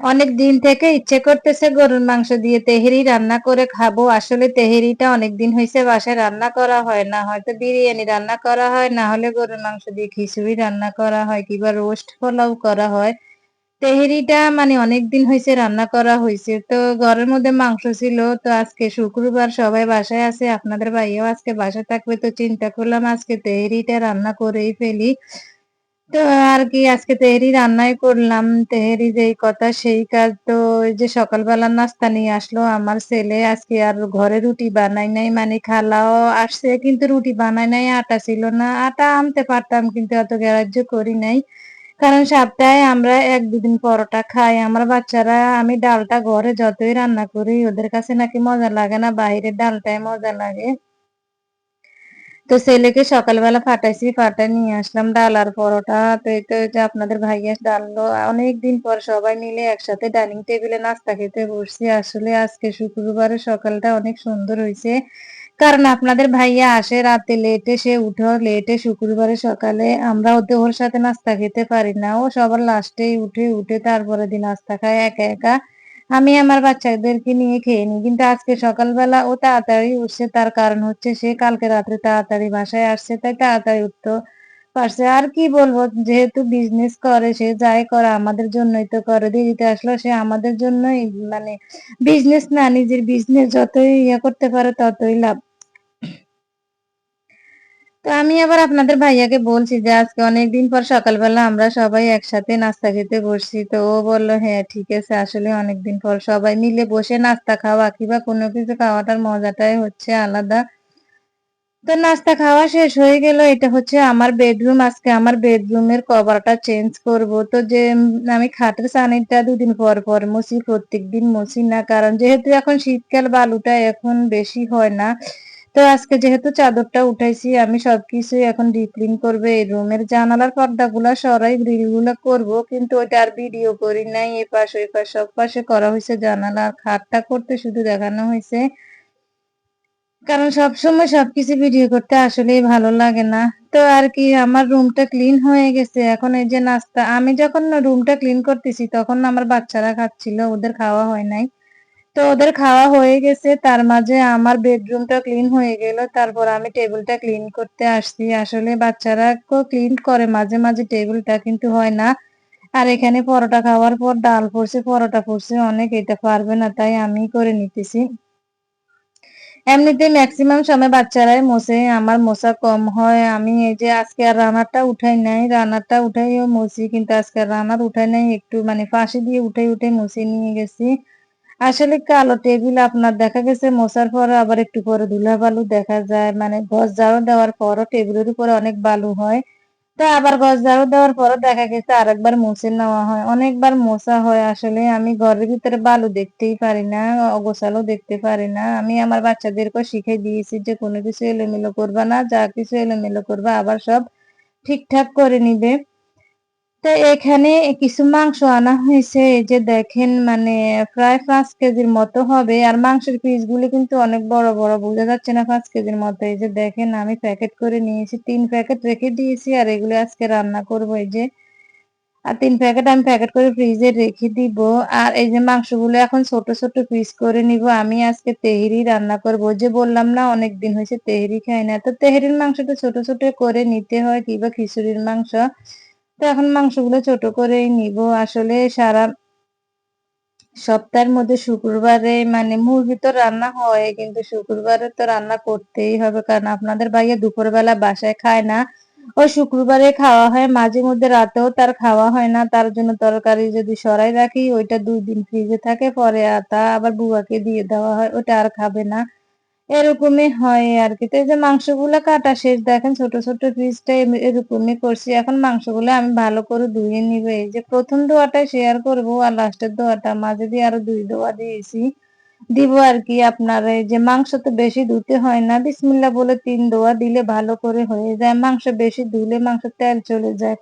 অনেক দিন থেকে ইচ্ছে করতেছে গরুর মাংস দিয়ে তেহেরি রান্না করে খাব। আসলে তেহেরিটা অনেক দিন হয়েছে বাসায় রান্না করা হয় না। হয়তো বিরিয়ানি রান্না করা হয়, না হলে গরুর মাংস দিয়ে খিচুড়ি রান্না করা হয়, কিংবা রোস্ট পোলাও করা হয়। তেহেরিটা মানে অনেক দিন হয়েছে রান্না করা হয়েছে তো ঘরের মধ্যে মাংস ছিল, তো আজকে শুক্রবার সবাই বাসায় আছে, আপনাদের ভাইয়াও আজকে বাসায় থাকবে, তো চিন্তা করলাম আজকে তেহেরিটা রান্না করেই ফেলি। তো আর কি, আজকে তেহেরি রান্নাই করলাম। তেহেরি যেই কথা সেই কাজ। তো যে সকালবেলার নাস্তা নিয়ে আসলো আমার ছেলে। আজকে আর ঘরে রুটি বানাই নাই মানে খালাও আসছে কিন্তু রুটি বানাই নাই, আটা ছিল না। আটা আনতে পারতাম কিন্তু অত গ্রাহ্য করি নাই। কারণ সপ্তাহে আমরা এক দুদিন পরোটা খাই। আমার বাচ্চারা, আমি ডালটা ঘরে যতই রান্না করি, ওদের কাছে নাকি মজা লাগে না, বাইরের ডালটাই মজা লাগে। তো ছেলেকে সকালবেলা ফাটাইছি ফাটাই নিয়ে আসলাম ডাল আর পরোটা। তো তো যে আপনাদের ভাইয়া ডাললো অনেক দিন পর সবাই মিলে একসাথে ডাইনিং টেবিলে নাস্তা খেতে বসছি। আসলে আজকে শুক্রবারের সকালটা অনেক সুন্দর হয়েছে। কারণ আপনাদের ভাইয়া আসে রাতে লেটে সে উঠো লেটে শুক্রবারে সকালে। আমরা ওতে ওর সাথে নাস্তা খেতে পারি না। ও সবার লাস্টেই উঠে উঠে তারপরে দিন নাস্তা খায়, একা একা। আমি আমার বাচ্চাদেরকে নিয়ে খেয়ে নিই। কিন্তু আজকে সকালবেলা ও তাড়াতাড়ি উঠছে, তার কারণ হচ্ছে সে কালকে রাত্রে তাড়াতাড়ি বাসায় আসছে, তাই তাড়াতাড়ি উঠতো পারছে। আর কি বলব, যেহেতু বিজনেস করে, সে যাই করে, আমাদের জন্যই তো করে। দেরিতে আসলো, সে আমাদের জন্যই মানে বিজনেস না, নিজের বিজনেস যতই ইয়ে করতে পারে, ততই লাভ। তো আমি আবার আপনাদের ভাইয়াকে বলছি যে আজকে অনেকদিন পর সকালবেলা আমরা সবাই একসাথে নাস্তা খেতে বসছি। তো ও বলল হ্যাঁ ঠিক আছে, আসলে অনেকদিন পর সবাই মিলে বসে নাস্তা খাওয়া। কিংবা কোনো কিছু খাওয়াটার মজাটাই হচ্ছে আলাদা। তো নাস্তা খাওয়া শেষ হয়ে গেল। এটা হচ্ছে আমার বেডরুম আজকে আমার বেডরুমের কভারটা চেঞ্জ করব। তো যে আমি খাটের সানিটা দুদিন পর পর মুছি প্রত্যেক দিন মুছি না। কারণ যেহেতু এখন শীতকাল, বালুটা এখন বেশি হয় না। তো আজকে যেহেতু চাদরটা উঠাইছি, আমি সবকিছু এখন ডিপ ক্লিন করব। এই রুমের জানালার পর্দাগুলা সরাই গ্রিলগুলা করব, কিন্তু ওইটা আর ভিডিও করি নাই। এ পাশ, ওই পাশ, সব পাশে করা হয়েছে জানালা। খাটটা করতে শুধু দেখানো হয়েছে কারণ সবসময় সবকিছু ভিডিও করতে আসলেই ভালো লাগে না। তো আর কি, আমার রুমটা ক্লিন হয়ে গেছে। এখন এই যে নাস্তা, আমি যখন রুমটা ক্লিন করতেছি, তখন আমার বাচ্চারা খাচ্ছিল, ওদের খাওয়া হয় নাই। তো ওদের খাওয়া হয়ে গেছে। তার মাঝে আমার বেডরুমটা ক্লিন হয়ে গেল। তারপর আমি টেবিলটা ক্লিন করতে আসছি। আসলে বাচ্চারা ক্লিন করে, মাঝে মাঝে টেবিলটা কিন্তু হয় না। আর এখানে পরোটা খাওয়ার পর ডাল পড়ছে, পরোটা পড়ছে, অনেক এটা পারবে না, তাই আমি করে নিতেছি। এমনিতে ম্যাক্সিমাম সময় বাচ্চারাই মোছে, আমার মোছা কম হয়। আমি এই যে আজকে আর রানারটা উঠাই নাই রানারটা উঠাইও মুছি, কিন্তু আজকে রানার উঠাই নাই, একটু মানে ফাঁসি দিয়ে উঠে উঠে মুছে নিয়ে গেছি। আসলে কালো টেবিল আপনার দেখা গেছে, মোছার পরে আবার একটু পরে ধুলা বালু দেখা যায়। মানে ঘর ঝাড়ু দেওয়ার পরও টেবিলের উপরে অনেক বালু হয়। তো আবার গছ ঝাড়ু দেওয়ার পরও দেখা গেছে আরেকবার মুছে নেওয়া হয়। অনেকবার মোছা হয় আসলে। আমি ঘরের ভিতরে বালু দেখতেই পারি না, অগোছালো দেখতে পারি না। আমি আমার বাচ্চাদেরকে শিখে দিয়েছি যে কোনো কিছু এলোমেলো করবা না, যা কিছু এলোমেলো করবা আবার সব ঠিকঠাক করে নিবে। তো এখানে কিছু মাংস আনা হয়েছে, এই যে দেখেন মানে প্রায় পাঁচ কেজির মতো হবে। আর মাংসের পিস পিসগুলি কিন্তু অনেক বড় বড়, বোঝা যাচ্ছে না পাঁচ কেজির মতো। এই যে দেখেন, আমি প্যাকেট করে নিয়েছি, তিন প্যাকেট রেখে দিয়েছি, আর এগুলো আজকে রান্না করব এই যে। আর তিন প্যাকেট আমি প্যাকেট করে ফ্রিজে রেখে দিব। আর এই যে মাংসগুলো এখন ছোট ছোট পিস করে নিব। আমি আজকে তেহেরি রান্না করব। যে বললাম না, অনেক দিন হয়েছে তেহেরি খাই না। তো তেহেরির মাংসটা ছোট ছোট করে নিতে হয় কিংবা খিচুড়ির মাংস। তো এখন মাংসগুলো ছোট করেই নিব। আসলে সারা সপ্তাহের মধ্যে শুক্রবারে মানে মুরগি তো রান্না হয়, কিন্তু শুক্রবারে তো রান্না করতেই হবে, কারণ আপনাদের ভাইয়া দুপুরবেলা বাসায় খায় না। ও শুক্রবারে খাওয়া হয়, মাঝে মধ্যে রাতেও তার খাওয়া হয় না। তার জন্য তরকারি যদি সরাই রাখি, ওইটা দুই দিন ফ্রিজে থাকে, পরে তা আবার বুয়াকে দিয়ে দেওয়া হয়, ওটা আর খাবে না। এরকমই হয় আর কি তো এই যে মাংসগুলো কাটা শেষ, দেখেন ছোট ছোট পিসটা এরকমই করছি। এখন মাংসগুলো আমি ভালো করে ধুয়ে নিব। এই যে প্রথম দোয়াটা শেয়ার করব আর লাস্টের দোয়াটা মাঝে দিয়ে আরও দুই দোয়া দিয়েছি, দিব আর কি আপনার এই যে মাংস তো বেশি ধুতে হয় না। বিসমিল্লা বলে তিন দোয়া দিলে ভালো করে হয়ে যায়। মাংস বেশি ধুলে মাংস তেল চলে যায়।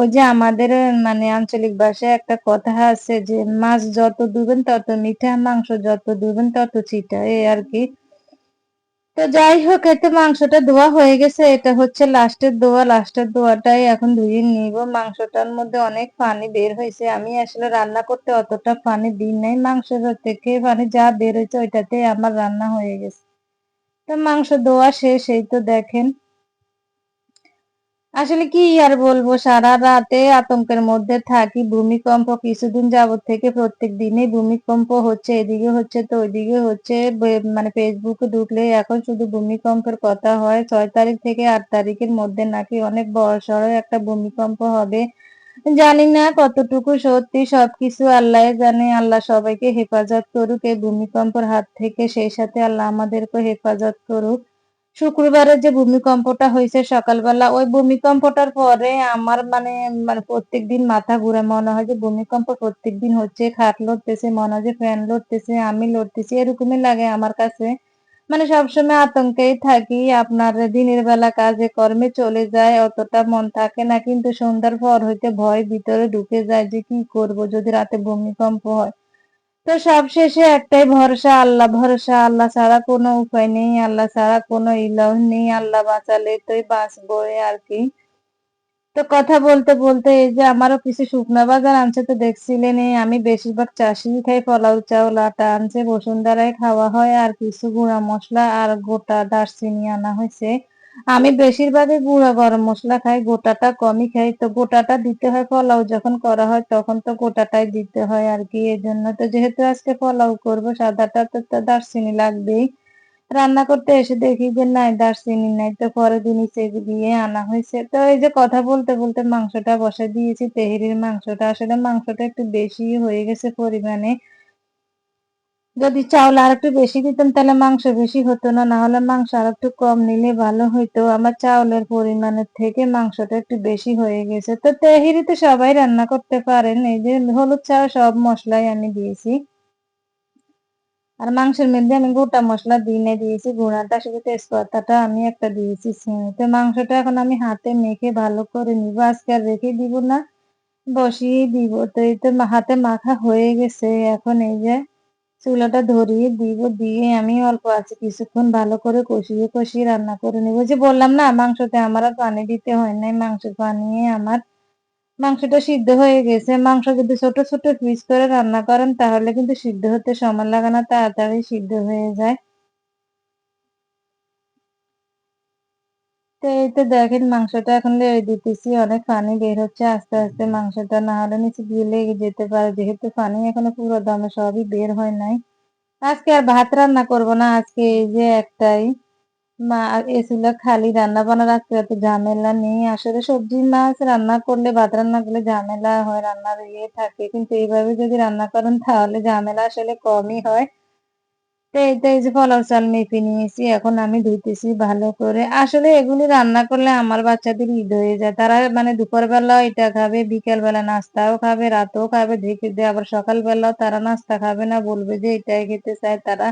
ওই যে আমাদের মানে আঞ্চলিক ভাষায় একটা কথা আছে যে, মাছ যত ধুবেন তত মিঠা, মাংস যত ধুবেন তত চিটা এই আর কি তো যাই হোক, এতে মাংসটা ধোয়া হয়ে গেছে। এটা হচ্ছে লাস্টের ধোয়া। লাস্টের ধোয়াটাই এখন ধুয়ে নিব। মাংসটার মধ্যে অনেক পানি বের হয়েছে। আমি আসলে রান্না করতে অতটা পানি দিই নাই। মাংসের থেকে পানি যা বের হয়েছে ওইটাতে আমার রান্না হয়ে গেছে। তো মাংস ধোয়া শেষ। এই তো দেখেন। আসলে কি আর বলব? সারা রাতে আতঙ্কের মধ্যে থাকি। ভূমিকম্প কিছুদিন যাবত থেকে প্রত্যেক দিনে ভূমিকম্প হচ্ছে, এদিকে হচ্ছে তো ওইদিকে হচ্ছে। মানে ফেসবুকে ঢুকলে এখন শুধু ভূমিকম্পের কথা হয়। ছয় তারিখ থেকে আট তারিখের মধ্যে নাকি অনেক বড় সড়ো একটা ভূমিকম্প হবে। জানি না কতটুকু সত্যি, সবকিছু আল্লাহ জানে। আল্লাহ সবাইকে হেফাজত করুক, এই ভূমিকম্পের হাত থেকে সেই সাথে আল্লাহ আমাদেরকে হেফাজত করুক। শুক্রবারে যে ভূমিকম্পটা হয়েছে সকালবেলা, ওই ভূমিকম্পটার পরে আমার মানে মানে প্রত্যেকদিন মাথা ঘুরে মনে হয় যে ভূমিকম্প প্রত্যেকদিন হচ্ছে, খাট লড়তেছে, মনে হয় যে ফ্যান লড়তেছে, আমি লড়তেছি, এরকমই লাগে আমার কাছে। মানে সবসময় আতঙ্কেই থাকি, আপনার দিনের বেলা কাজে কর্মে চলে যায়, অতটা মন থাকে না, কিন্তু সন্ধ্যার পর হইতে ভয় ভিতরে ঢুকে যায় যে কি করব যদি রাতে ভূমিকম্প হয়। তো সবশেষে একটাই ভরসা, আল্লাহ ভরসা, আল্লাহ ছাড়া কোনো উপায় নেই, আল্লাহ ছাড়া কোনো ইলাহ নেই, আল্লাহ বাঁচালে তোই বাঁচবো আর কি। তো কথা বলতে বলতে এই যে আমারও কিছু শুকনা বাজার আনছে তো দেখছিলেন এই আমি বেশিরভাগ চাষি খাই, পোলাও চাউল, আটা আনছে, বসুন্ধরায় খাওয়া হয় আর কিছু গুঁড়া মশলা আর গোটা দারচিনি আনা হয়েছে। আমি বেশিরভাগই গুঁড়া গরম মশলা খাই, গোটাটা কমই খাই। তো গোটাটা দিতে হয় পোলাও, যখন করা হয় তখন তো গোটাটাই দিতে হয় আর কি। এই জন্য তো যেহেতু আজকে পোলাও করব, সাদাটা তো দারচিনি লাগবেই। রান্না করতে এসে দেখি যে নাই, দারচিনি নাই। তো পরের দিনই চেক দিয়ে আনা হয়েছে, তো এই যে কথা বলতে বলতে মাংসটা বসে দিয়েছি। তেহেরির মাংসটা, আসলে মাংসটা একটু বেশি হয়ে গেছে পরিমাণে। যদি চাউল আর একটু বেশি দিতাম তাহলে মাংস বেশি হতো না। না হলে মাংস আর একটু কম নিলে ভালো হইতো। আমার চাউলের পরিমাণের থেকে মাংসটা একটু বেশি হয়ে গেছে। তো তেহেরি তো সবাই রান্না করতে পারেন। এই যে হলুদ ছাড়া সব মশলাই আমি দিয়েছি। আর মাংসের মধ্যে আমি গোটা মশলা দিনে দিয়েছি। গুঁড়াটা, শুধু তেজপাতাটা আমি একটা দিয়েছি তো মাংসটা এখন আমি হাতে মেখে ভালো করে নিব। আজকে আর রেখে দিব না বসিয়ে দিব। তো এই তো হাতে মাখা হয়ে গেছে। এখন এই যে চুলাটা ধরিয়ে দিব, দিয়ে আমি অল্প আছে কিছুক্ষণ ভালো করে কষিয়ে কষিয়ে রান্না করে নিব। যে বললাম না, মাংসতে আমার আর পানি দিতে হয় নাই। মাংস বানিয়ে আমার মাংসটা সিদ্ধ হয়ে গেছে। মাংস যদি ছোট ছোট পিস করে রান্না করেন, তাহলে কিন্তু সিদ্ধ হতে সময় লাগে না। তাড়াতাড়ি সিদ্ধ হয়ে যায়। তো এই তো দেখেন, মাংসটা এখন দিতেছি, অনেক পানি বের হচ্ছে, আস্তে আস্তে মাংসটা না হলে নিচে দিয়ে লেগে যেতে পারে, যেহেতু পানি এখনও পুরো দমে সবই বের হয় নাই। আজকে আর ভাত রান্না করব না, আজকে এই যে একটাই। মা খালি রান্না বান্নার, আজকে এত ঝামেলা নেই। আসলে সবজি মাছ রান্না করলে, ভাত রান্না করলে ঝামেলা হয়, রান্নার ইয়ে থাকে, কিন্তু এইভাবে যদি রান্না করেন, তাহলে ঝামেলা আসলে কমই হয়। তো তো এই যে পোলাও চাল মেপে নিয়েছি, এখন আমি ধুইতেছি ভালো করে। আসলে এগুলি রান্না করলে আমার বাচ্চাদের ঈদ হয়ে যায়। তারা মানে দুপুরবেলা এটা খাবে বিকেল বেলা নাস্তাও খাবে, রাতেও খাবে, দেখে দিয়ে আবার সকালবেলাও তারা নাস্তা খাবে না, বলবে যে এটাই খেতে চায় তারা।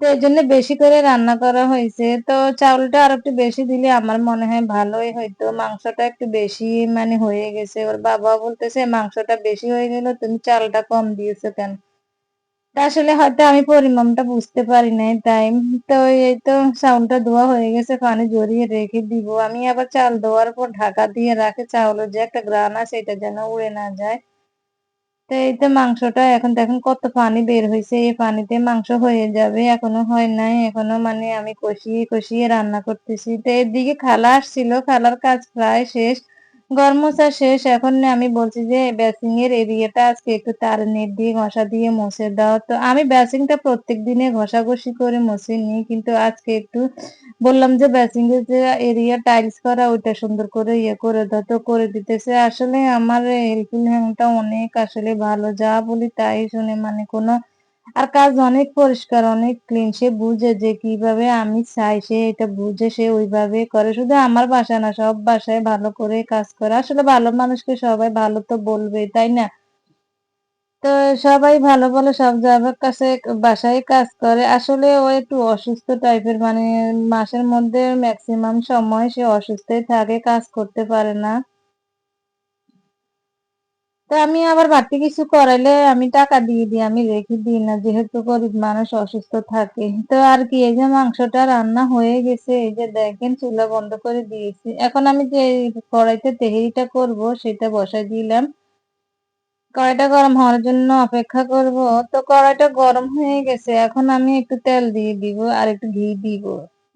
তো এই জন্য বেশি করে রান্না করা হয়েছে। তো চাউলটা আর একটু বেশি দিলে আমার মনে হয় ভালোই হইতো। মাংসটা একটু বেশি মানে হয়ে গেছে। ওর বাবা বলতেছে, মাংসটা বেশি হয়ে গেল তুমি চালটা কম দিয়েছ কেন? আসলে হয়তো আমি পরিমাণটা বুঝতে পারি নাই, তাই তো এই তো চাউলটা ধোয়া হয়ে গেছে, পানি জড়িয়ে রেখে দিব। আমি আবার চাল ধোয়ার পর ঢাকা দিয়ে রাখে, চাউলের যে একটা গ্রান আছে এটা যেন উড়ে না যায়। তো এই তো মাংসটা এখন দেখেন কত পানি বের হয়েছে, এই পানিতে মাংস হয়ে যাবে, এখনও হয় নাই, এখনও মানে আমি কষিয়ে কষিয়ে রান্না করতেছি। তো এদিকে খালা আসছিল, খালার কাজ প্রায় শেষ। গরম শেষ। এখন আমি বলছি যে বেসিং এর এরিয়াটা আজকে একটু তার নেট দিয়ে, ঘষা দিয়ে মুছে দাও। তো আমি বেসিংটা প্রত্যেক দিনে ঘষাঘষি করে মুছে নিই, কিন্তু আজকে একটু বললাম যে বেসিং এর যে এরিয়া টাইলস করা, ওইটা সুন্দর করে ইয়ে করে দাও। তো করে দিতেছে। আসলে আমার হেল্পিং হ্যান্ডটা অনেক আসলে ভালো। যা বলি তাই শুনে মানে কোনো আর কাজ অনেক পরিষ্কার, অনেক ক্লিন সে বুঝে যে কীভাবে আমি চাই, সে এটা বুঝে, সে ওইভাবে করে। শুধু আমার বাসা না, সব বাসায় ভালো করে কাজ করে। আসলে ভালো মানুষকে সবাই ভালো তো বলবেই, তাই না? তো সবাই ভালো বলে, সব জায়গার কাছে বাসায় কাজ করে। আসলে ও একটু অসুস্থ টাইপের মানে মাসের মধ্যে ম্যাক্সিমাম সময় সে অসুস্থই থাকে, কাজ করতে পারে না। তো আমি আবার বাড়তি কিছু করাইলে আমি টাকা দিয়ে দিই, আমি রেখে দিই না, যেহেতু গরিব মানুষ অসুস্থ থাকে। তো আর কি, এই যে মাংসটা রান্না হয়ে গেছে, এই যে দেখেন চুলা বন্ধ করে দিয়েছি। এখন আমি যে কড়াইতে তেহেরিটা করব, সেটা বসাই দিলাম। কড়াইটা গরম হওয়ার জন্য অপেক্ষা করব। তো কড়াইটা গরম হয়ে গেছে, এখন আমি একটু তেল দিয়ে দিব আর একটু ঘি দিব।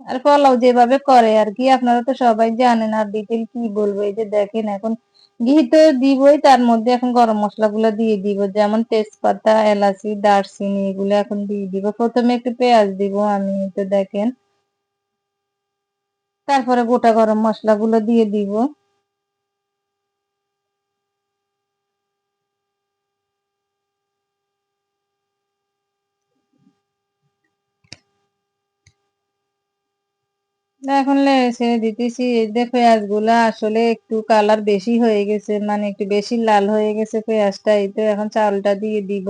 আর পোলাও যেভাবে করে আর কি, আপনারা তো সবাই জানেন, আর ডিটেল কি বলব, এই যে দেখেন এখন ঘি তো দিবই, তার মধ্যে এখন গরম মশলা গুলো দিয়ে দিব, যেমন তেজপাতা, এলাচি, দারচিনি, এগুলো এখন দিয়ে দিব। প্রথমে একটু পেঁয়াজ দিব আমি তো দেখেন। তারপরে গোটা গরম মশলা গুলো দিয়ে দিব। এখন ছেড়ে দিতেছি। এই যে পেঁয়াজগুলা আসলে একটু কালার বেশি হয়ে গেছে মানে একটু বেশি লাল হয়ে গেছে পেঁয়াজটা। এই তো এখন চালটা দিয়ে দিব।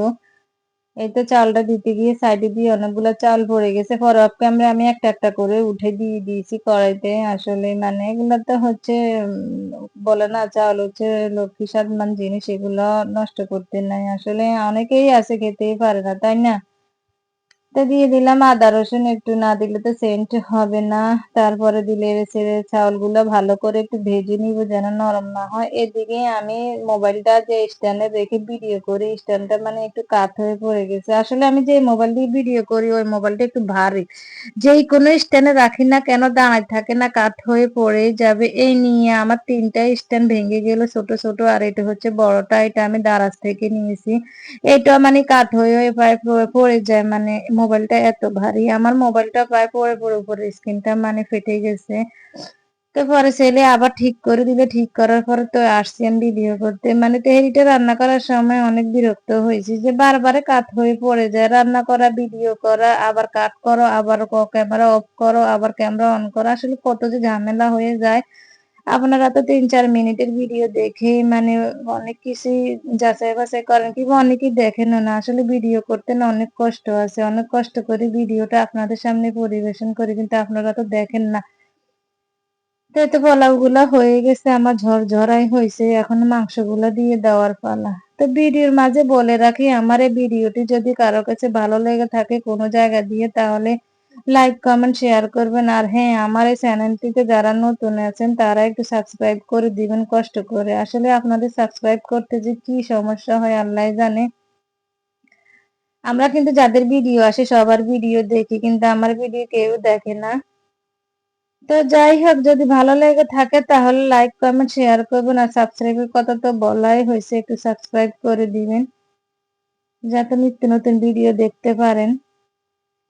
এই তো চালটা দিতে গিয়ে সাইডে দিয়ে অনেকগুলো চাল পড়ে গেছে। পরে অফ ক্যামেরা আমি একটা একটা করে উঠে দিয়ে দিয়েছি কড়াইতে। আসলে মানে এগুলা তো হচ্ছে বলে না চাল হচ্ছে লক্ষ্মী সাধমান জিনিস, এগুলো নষ্ট করতে নাই। আসলে অনেকেই আছে খেতেই পারে না, তাই না? তো দিয়ে দিলাম। আদা রসুন একটু না দিলে তো সেন্ট হবে না। তারপরে দিলে চাউলগুলো ভালো করে একটু ভেজে নিব যেন নরম না হয়। এদিকে আমি মোবাইলটা যে স্ট্যান্ডে রেখে ভিডিও করি স্ট্যান্ডটা মানে একটু কাত হয়ে পড়ে গেছে। আসলে আমি যে মোবাইল দিয়ে ভিডিও করি, ওই মোবাইলটা একটু ভারী। যেই কোনো স্ট্যান্ডে রাখি না কেন, দাঁড়ায় থাকে না, কাত হয়ে পড়ে যাবে। এই নিয়ে আমার তিনটা স্ট্যান্ড ভেঙে গেল, ছোট ছোট, আর এটা হচ্ছে বড়টা, এটা আমি দারাজ থেকে নিয়েছি। এটা মানে কাত হয়ে হয়ে পড়ে যায় মানে মোবাইলটা এত ভারী। আমার মোবাইলটা প্রায় পড়ে পড়ে উপরে, স্ক্রিনটা মানে ফেটে গেছে। তো পরে ছেলে আবার ঠিক করে দিলে ঠিক করার পরে তো আসছি আমি ভিডিও করতে। মানে তেহরিটা রান্না করার সময় অনেক বিরক্ত হয়েছি যে বারবারে কাত হয়ে পড়ে যায়। রান্না করা ভিডিও করা, আবার কাট করো, আবার ক্যামেরা অফ করো, আবার ক্যামেরা অন করো। আসলে কত যে ঝামেলা হয়ে যায়। আপনারা তো তিন চার মিনিটের ভিডিও দেখে মানে অনেক কিছু যাচাই বাছাই করেন কিংবা অনেকেই দেখেন না। আসলে ভিডিও করতে না অনেক কষ্ট আছে। অনেক কষ্ট করে ভিডিওটা আপনাদের সামনে পরিবেশন করি, কিন্তু আপনারা তো দেখেন না। তো এতে পোলাও গুলা হয়ে গেছে, আমার ঝরঝরাই হয়েছে। এখন মাংসগুলা দিয়ে দেওয়ার পালা। তো ভিডিওর মাঝে বলে রাখি, আমার এই ভিডিওটি যদি কারও কাছে ভালো লেগে থাকে কোনো জায়গা দিয়ে, তাহলে লাইক কমেন্ট শেয়ার করবেন। আর হ্যাঁ আমার এই চ্যানেলটিতে যারা নতুন আছেন, তারা একটু সাবস্ক্রাইব করে দিবেন, কষ্ট করে। আসলে আপনাদের সাবস্ক্রাইব করতে যে কি সমস্যা হয় আল্লাহ জানে। আমরা কিন্তু যাদের ভিডিও আসে, সবার ভিডিও দেখি, কিন্তু আমার ভিডিও কেউ দেখে না। তো যাই হোক, যদি ভালো লেগে থাকে, তাহলে লাইক কমেন্ট শেয়ার করবেন। আর সাবস্ক্রাইবের কথা তো বলাই হয়েছে, একটু সাবস্ক্রাইব করে দিবেন। যাতে নিত্য নতুন ভিডিও দেখতে পারেন।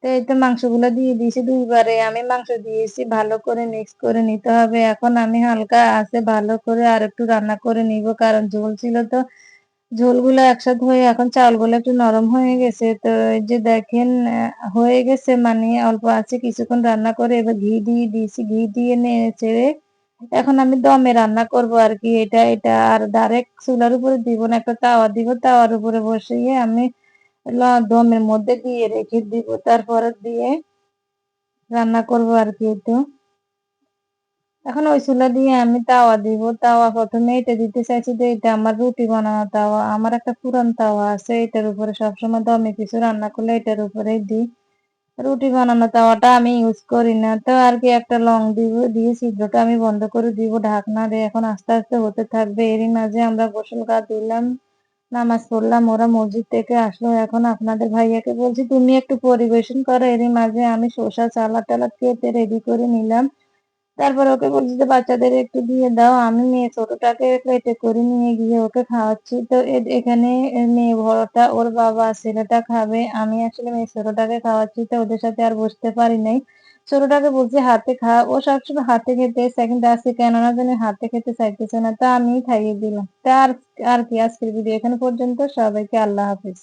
তো এই তো মাংস মাংসগুলো দিয়ে দিয়েছি দুইবারে। আমি মাংস দিয়েছি, ভালো করে মিক্স করে নিতে হবে। এখন আমি হালকা আছে, ভালো করে আর একটু রান্না করে নিব, কারণ ঝোল ছিল তো। ঝোলগুলো একসাথে হয়ে এখন চাউলগুলো একটু নরম হয়ে গেছে। তো যে দেখেন হয়ে গেছে মানে অল্প আছে, কিছুক্ষণ রান্না করে এবার ঘি দিয়ে দিয়েছি। ঘি দিয়ে চেড়ে এখন আমি দমে রান্না করব আর কি। এটা এটা, আর ডাইরেক্ট চুলার উপরে দিব না, একটা তাওয়া দিব, তাওয়ার উপরে বসিয়ে আমি দমের মধ্যে দিয়ে রেখে দিব, তারপরে দিয়ে রান্না করব আর কি একটু এখন ওই চুলা দিয়ে আমি তাওয়া দিব, তাওয়া প্রথমে এটা দিতে চাইছি যে এটা আমার রুটি বানানো তাওয়া, আমার একটা পুরান তাওয়া আছে, এটার উপরে সবসময় দমে কিছু রান্না করলে এটার উপরে দিই। রুটি বানানো তাওয়াটা আমি ইউজ করি না, তো আর কি একটা লং দিব, দিয়ে ছিদ্রটা আমি বন্ধ করে দিব ঢাকনা দিয়ে, এখন আস্তে আস্তে হতে থাকবে। এরই মাঝে আমরা গোসল গা দিলাম নামাজ পড়লাম, ওরা মসজিদ থেকে আসলো। এখন আপনাদের ভাইয়াকে বলছি, তুমি একটু পরিবেশন করো, এরই মাঝে আমি শসা চালা টালা কেটে রেডি করে নিলাম। তারপর ওকে বলছি যে, বাচ্চাদের একটু দিয়ে দাও, আমি মেয়ে ছোটটাকে প্লেটে করে নিয়ে গিয়ে ওকে খাওয়াচ্ছি। তো এখানে মেয়ে বড়টা ওর বাবা ছেলেটা খাবে, আমি আসলে মেয়ে ছোটটাকে খাওয়াচ্ছি, তো ওদের সাথে আর বসতে পারি নাই। ছোটটাকে বলছি, হাতে খা। ও সবসময় হাতে খেতে সেকেন্ড আসছে, কেননা জানি হাতে খেতে চাইতেছে না। তা আমি খাইয়ে দিলাম। তা আর কি, আজকের ভিডিও এখানে পর্যন্ত। সবাইকে আল্লাহ হাফিজ।